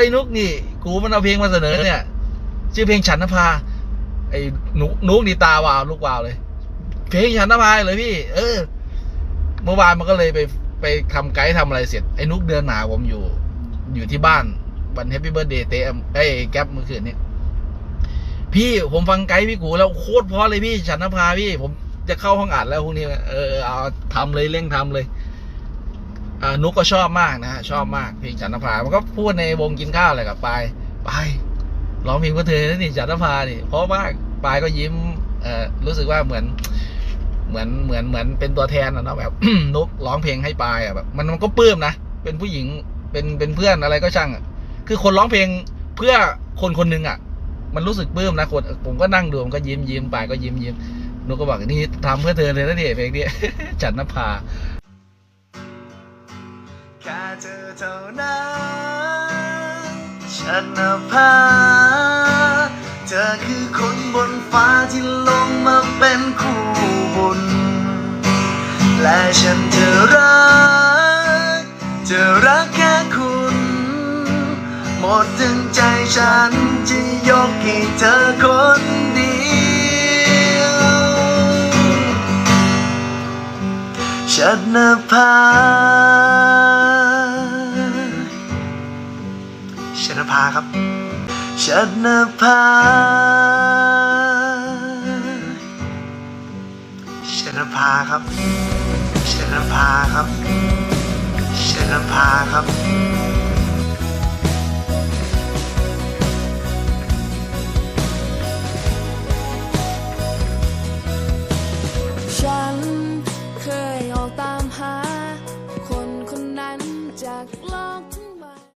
อ้ยนุกนี่ กูมันเอาเพลงมาเสนอเนี่ย ชื่อเพลงฉันนภา ไอ้นุกนุกนี่ตาวาวลูกวาวเลย เพลงฉันนภาเลยพี่ เออ เมื่อวานมันก็เลยไปไปทำไกด์ทำอะไรเสร็จ ไอ้นุกเดินหนาผมอยู่ อยู่ที่บ้านวันแฮปปี้เบิร์ดเดย์เตะไอ้แก๊ปเมื่อคืนนี้พี่ผมฟังไกด์พี่กูแล้วโคตรเพราะเลยพี่ฉันนภาพี่ ผมจะเข้าห้องอัดแล้วพรุ่งนี้ เออเอาทำเลยเร่งทำเลยอ่า นุกก็ชอบมากนะฮะชอบมากเพลงฉันนภา มันก็พูดในวงกินข้าวอะไรกับปายปายร้องเพลงเพื่อเธอนะนี่ฉันนภานี่เพราะมากปายก็ยิ้มเอ่อรู้สึกว่าเหมือนเหมือนเหมือนเหมือนเป็นตัวแทนนะแบบนุกร้องเพลงให้ปายอะแบบมันมันก็ปลื้มนะเป็นผู้หญิงเป็นเป็นเพื่อนอะไรก็ช่างอะคือคนร้องเพลงเพื่อคนคนหนึ่งอะ มันรู้สึกปลื้มนะคนผมก็นั่งดูมันก็ยิ้มยิ้มปายก็ยิ้มยิ้มนุกก็บอกนี่ทำเพื่อเธอเลยนะเนี่ยเพลงนี้จันนภา แค่เธอเท่านั้นฉันนภาเธอคือคนบนฟ้าที่ลงมาเป็นคู่บุญ และฉันจะรัก จะรักแค่คุณ หมดถึงใจฉันจะยกให้เธอคนเดียว ฉันนภา ชนภาครับชนภาชนภาครับชนภาครับ